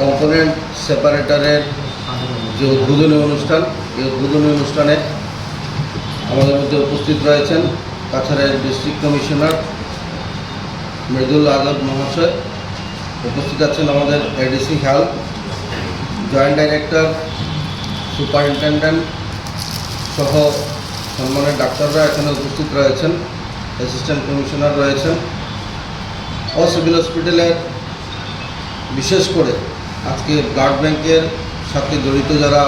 Component সেপারেটরের যে উদ্বোধনী অনুষ্ঠান, এই উদ্বোধনী অনুষ্ঠানে আমাদের মধ্যে উপস্থিত রয়েছেন কাছাড়ের ডিস্ট্রিক্ট কমিশনার মৃদুল আজাদ মহাশয়। উপস্থিত আছেন আমাদের ADC health joint director, superintendent সহ সম্মানের ডাক্তাররা এখানে উপস্থিত রয়েছেন, অ্যাসিস্ট্যান্ট কমিশনার রয়েছেন। ও সিভিল হসপিটালের বিশেষ করে আজকে ব্লাড ব্যাংকের সাথে জড়িত যারা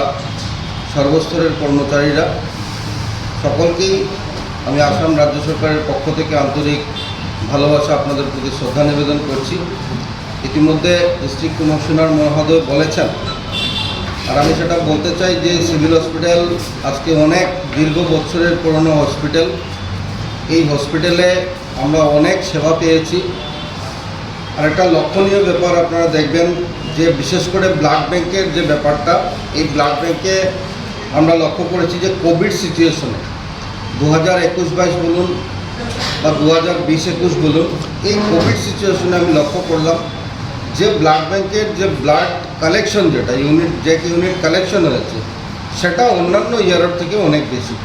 সর্বস্তরের কর্মচারীরা, সকলকেই আমি আসাম রাজ্য সরকারের পক্ষ থেকে আন্তরিক ভালোবাসা, আপনাদের প্রতি শ্রদ্ধা নিবেদন করছি। ইতিমধ্যে ডিস্ট্রিক্ট কমিশনার মহোদয় বলেছেন, আর আমি সেটা বলতে চাই যে সিভিল হসপিটাল আজকে অনেক দীর্ঘ বছরের পুরনো হসপিটাল। এই হসপিটালে আমরা অনেক সেবা পেয়েছি। আর একটা লক্ষণীয় ব্যাপার আপনারা দেখবেন যে বিশেষ করে ব্লাড ব্যাংকের যে ব্যাপারটা, এই ব্লাড ব্যাংকে আমরা লক্ষ্য করেছি যে কোভিড সিচুয়েশনে দু হাজার একুশ বাইশ বলুন বা দু হাজার বিশ একুশ বলুন, এই কোভিড সিচুয়েশনে আমি লক্ষ্য করলাম যে ব্লাড ব্যাংকের যে ব্লাড কালেকশন যেটা ইউনিট যে ইউনিট কালেকশন হয়েছে, সেটা অন্যান্য ইয়ারের থেকে অনেক বেশি।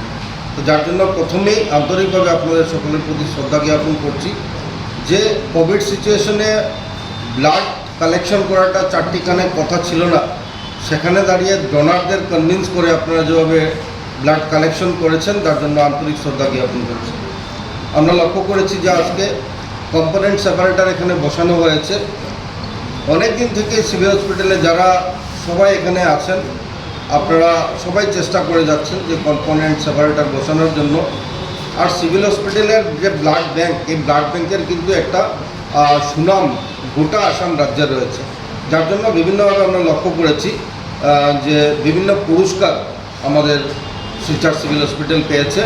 তো যার জন্য প্রথমেই আন্তরিকভাবে আপনাদের সকলের প্রতি শ্রদ্ধা জ্ঞাপন করছি যে কোভিড সিচুয়েশনে ব্লাড কালেকশন করাটা চারটি কানে কথা ছিল না। সেখানে দাঁড়িয়ে ডোনারদের কনভিন্স করে আপনারা যেভাবে ব্লাড কালেকশন করেছেন, তার জন্য আন্তরিক শ্রদ্ধা জ্ঞাপন করছি। আমরা লক্ষ্য করেছি যে আজকে কম্পোনেন্ট সেপারেটার এখানে বসানো হয়েছে। অনেক দিন থেকে সিভিল হসপিটালে যারা সবাই এখানে আছেন, আপনারা সবাই চেষ্টা করে যাচ্ছেন যে কম্পোনেন্ট সেপারেটার বসানোর জন্য। আর সিভিল হসপিটালের যে ব্লাড ব্যাংক এই ব্লাড ব্যাংকের কিন্তু একটা সুনাম গোটা আসাম রাজ্যে রয়েছে। যার জন্য বিভিন্নভাবে আমরা লক্ষ্য করেছি যে বিভিন্ন পুরস্কার আমাদের শিলচর সিভিল হসপিটাল পেয়েছে।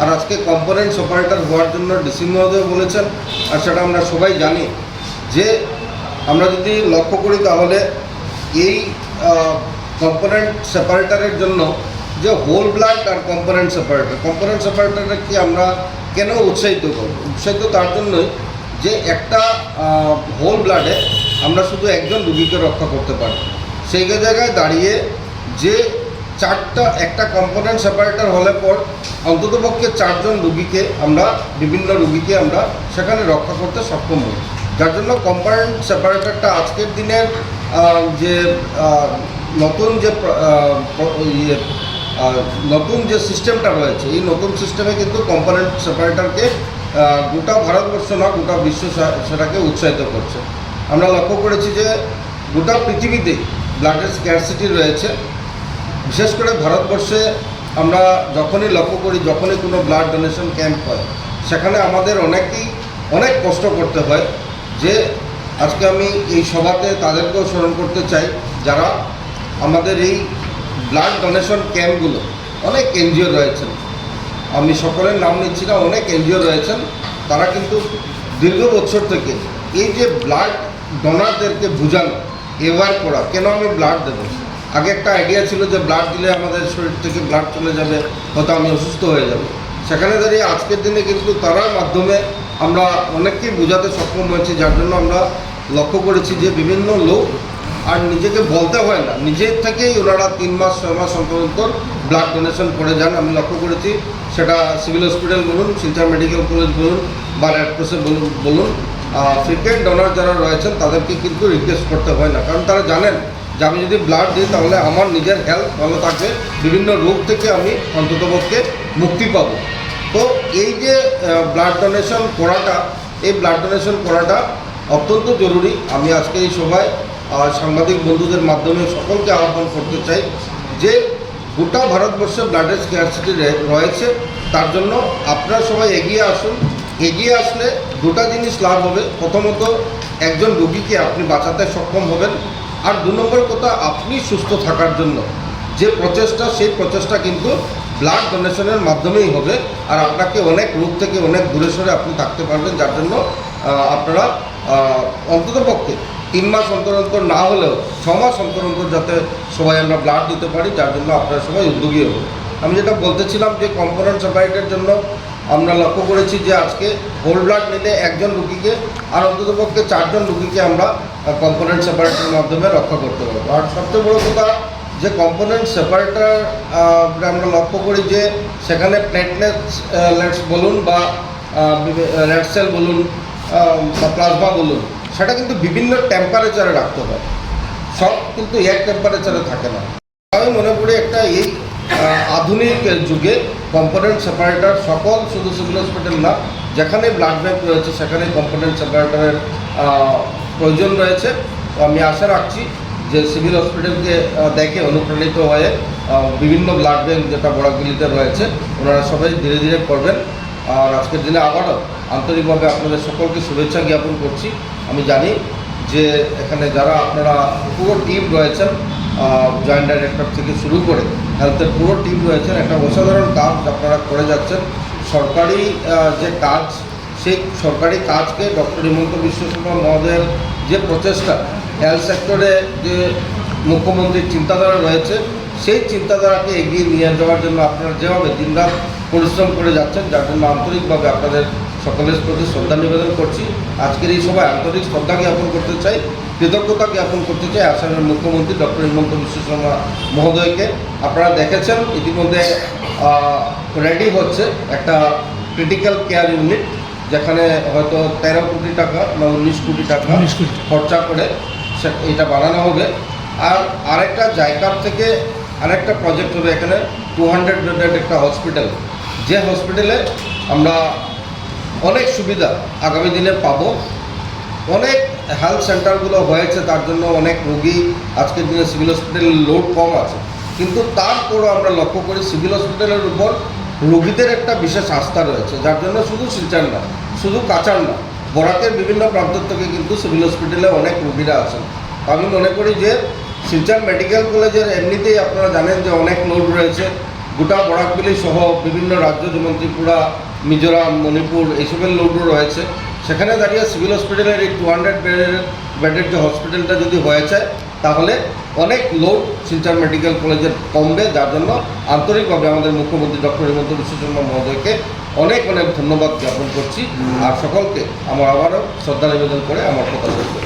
আর আজকে কম্পোনেন্ট অপারেটর হওয়ার জন্য ডিসি মহোদয় বলেছেন, আর সেটা আমরা সবাই জানি যে আমরা যদি লক্ষ্য করি তাহলে এই কম্পোনেন্ট সেপারেটারের জন্য যে হোল ব্লাড আর কম্পোনেন্ট সেপারেটার, কম্পোনেন্ট কি আমরা কেন উৎসাহিত করব? উৎসাহিত তার জন্যই যে একটা হোল ব্লাডে আমরা শুধু একজন রুগীকে রক্ষা করতে পারি। সেই জায়গায় দাঁড়িয়ে যে চারটা, একটা কম্পোনেন্ট সেপারেটর হলে পর অন্ততপক্ষে চারজন রুগীকে আমরা, বিভিন্ন রুগীকে আমরা সেখানে রক্ষা করতে সক্ষম হই। যার জন্য কম্পোনেন্ট সেপারেটরটা আজকের দিনের যে নতুন যে ইয়ে নতুন যে সিস্টেমটা রয়েছে, এই নতুন সিস্টেমে কিন্তু কম্পোনেন্ট সেপারেটরকে গোটা ভারতবর্ষ না, গোটা বিশ্ব সেটাকে উৎসাহিত করছে। আমরা লক্ষ্য করেছি যে গোটা পৃথিবীতে ব্লাডের স্ক্যারসিটি রয়েছে। বিশেষ করে ভারতবর্ষে আমরা যখনই লক্ষ্য করি, যখনই কোনো ব্লাড ডোনেশন ক্যাম্প হয়, সেখানে আমাদের অনেকেই অনেক কষ্ট করতে হয় যে আজকে আমি এই সভাতে তাদেরকেও স্মরণ করতে চাই, যারা আমাদের এই ব্লাড ডোনেশন ক্যাম্পগুলো অনেক এনজিও রয়েছেন। আমি সকলের নাম নিচ্ছি না, অনেক এনজিও রয়েছেন, তারা কিন্তু দীর্ঘ বছর থেকে এই যে ব্লাড ডোনারদেরকে বোঝানো এওয়ার করা, কেন আমি ব্লাড দেবো? আগে একটা আইডিয়া ছিল যে ব্লাড দিলে আমাদের শরীর থেকে ব্লাড চলে যাবে, হয়তো আমি অসুস্থ হয়ে যাব। সেখানে দাঁড়িয়ে আজকের দিনে কিন্তু তারার মাধ্যমে আমরা অনেককেই বোঝাতে সক্ষম হয়েছি, যার জন্য আমরা লক্ষ্য করেছি যে বিভিন্ন লোক আর নিজেকে বলতে হয় না। নিজের থেকেই ওনারা তিন মাস, ছয় মাস অন্তর ব্লাড ডোনেশন করে যান, আমি লক্ষ্য করেছি। সেটা সিভিল হসপিটাল বলুন, শিলচর মেডিকেল কলেজ বলুন বা রেড ক্রসে বলুন বলুন। ফ্রিকুয়েন্ট ডোনার যারা রয়েছেন, তাদেরকে কিন্তু রিকোয়েস্ট করতে হয় না। কারণ তারা জানেন যে আমি যদি ব্লাড দিই, তাহলে আমার নিজের হেলথ ভালো থাকবে। বিভিন্ন রোগ থেকে আমি অন্ততপক্ষে মুক্তি পাব। তো এই যে ব্লাড ডোনেশন করাটা, এই ব্লাড ডোনেশন করাটা অত্যন্ত জরুরি। আমি আজকে এই সভায় সাংবাদিক বন্ধুদের মাধ্যমে সকলকে আহ্বান করতে চাই যে গোটা ভারতবর্ষে ব্লাডের স্ক্যারসিটি রয়েছে, তার জন্য আপনারা সবাই এগিয়ে আসুন। এগিয়ে আসলে দুটা জিনিস লাভ হবে। প্রথমত, একজন রোগীকে আপনি বাঁচাতে সক্ষম হবেন। আর দু নম্বর কথা, আপনি সুস্থ থাকার জন্য। যে প্রচেষ্টা, সেই প্রচেষ্টা কিন্তু ব্লাড ডোনেশনের মাধ্যমেই হবে। আর আপনাকে অনেক রোগ থেকে অনেক দূরে সরে আপনি থাকতে পারবেন, যার জন্য আপনারা অন্তত পক্ষে তিন মাস অন্তর অন্তর না হলেও, ছ মাস অন্তর অন্তর যাতে সবাই আমরা ব্লাড দিতে পারি, যার জন্য আপনারা সবাই উদ্যোগী হব। আমি যেটা বলতেছিলাম যে কম্পোনেন্ট সেপারেটের জন্য আমরা লক্ষ্য করেছি যে আজকে হোল ব্লাড নিলে একজন রুগীকে আর অন্ততপক্ষে চারজন রুগীকে আমরা কম্পোনেন্ট সেপারেটের মাধ্যমে রক্ষা করতে পারব। আর সবচেয়ে বড় কথা, যে কম্পোনেন্ট সেপারেটার আমরা লক্ষ্য করি যে সেখানে প্লেটলেটস লেটস বলুন বা রেড সেল বলুন বা প্লাজমা বলুন সেটা কিন্তু বিভিন্ন টেম্পারেচারে রাখতে হয়। সব কিন্তু এক টেম্পারেচারে থাকে না। আমি মনে করি একটা এই আধুনিক যুগে কম্পোনেন্ট সেপারেটর সকল শুধু সিভিল হসপিটাল না, যেখানে ব্লাড ব্যাঙ্ক রয়েছে সেখানে কম্পোনেন্ট সেপারেটারের প্রয়োজন রয়েছে। আমি আশা রাখছি যে সিভিল হসপিটালকে দেখে অনুপ্রাণিত হয়ে বিভিন্ন ব্লাড ব্যাঙ্ক যেটা বড়াগুলিতে রয়েছে, ওনারা সবাই ধীরে ধীরে করবেন। আর আজকের দিনে আবারও আন্তরিকভাবে আপনাদের সকলকে শুভেচ্ছা জ্ঞাপন করছি। আমি জানি যে এখানে যারা আপনারা পুরো টিম রয়েছেন জয়েন্ট ডাইরেক্টর থেকে শুরু করে হেলথের পুরো টিম রয়েছেন, একটা অসাধারণ কাজ আপনারা করে যাচ্ছেন। সরকারি যে কাজ, সেই সরকারি কাজকে ডক্টর হিমন্ত বিশ্ব শর্মা মহোদয়ের যে প্রচেষ্টা হেলথ সেক্টরে যে মুখ্যমন্ত্রীর চিন্তাধারা রয়েছে সেই চিন্তাধারাকে এগিয়ে নিয়ে যাওয়ার জন্য আপনারা যেভাবে দিনরাত পরিশ্রম করে যাচ্ছেন যার জন্য আন্তরিকভাবে আপনাদের সকলের প্রতি শ্রদ্ধা নিবেদন করছি। আজকের এই সভায় আন্তরিক শ্রদ্ধা জ্ঞাপন করতে চাই কৃতজ্ঞতা জ্ঞাপন করতে চাই আসামের মুখ্যমন্ত্রী ডক্টর হিমন্ত বিশ্ব শর্মা মহোদয়কে। আপনারা দেখেছেন ইতিমধ্যে রেডি হচ্ছে একটা ক্রিটিক্যাল কেয়ার ইউনিট যেখানে হয়তো তেরো কোটি টাকা বা উনিশ কোটি টাকা 19 কোটি। খরচা করে সে- এটা বানানো হবে। আর আরেকটা জায়গার থেকে আরেকটা প্রজেক্ট হবে এখানে টু হান্ড্রেড একটা হসপিটাল যে হসপিটালে আমরা অনেক সুবিধা আগামী দিনে পাবো। অনেক হেলথ সেন্টারগুলো হয়েছে, তার জন্য অনেক রোগী আজকের দিনে সিভিল হসপিটালের লোড কম আছে। কিন্তু তারপরও আমরা লক্ষ্য করি সিভিল হসপিটালের উপর রোগীদের একটা বিশেষ আস্থা রয়েছে, যার জন্য শুধু শিলচর না, শুধু কাচার না, বরাকের বিভিন্ন প্রান্ত থেকে কিন্তু সিভিল হসপিটালে অনেক রোগীরা আছেন। আমি মনে করি যে শিলচর মেডিকেল কলেজের এমনিতেই আপনারা জানেন যে অনেক লোড রয়েছে। গোটা বরাকবিলি সহ বিভিন্ন রাজ্য যেমন ত্রিপুরা মিজোরাম, মণিপুর, এইসবের লোডও রয়েছে। সেখানে দাঁড়িয়ে সিভিল হসপিটালের এই টু হান্ড্রেড বেডের বেডের যে হসপিটালটা যদি হয়েছে, তাহলে অনেক লোড শিলচর মেডিকেল কলেজের কমবে। যার জন্য আন্তরিকভাবে আমাদের মুখ্যমন্ত্রী ডক্টর হিমন্ত বিশ্ব শর্মা মহোদয়কে অনেক অনেক ধন্যবাদ জ্ঞাপন করছি। আর সকলকে আমার আবারও শ্রদ্ধা নিবেদন করে আমার কথা করছি।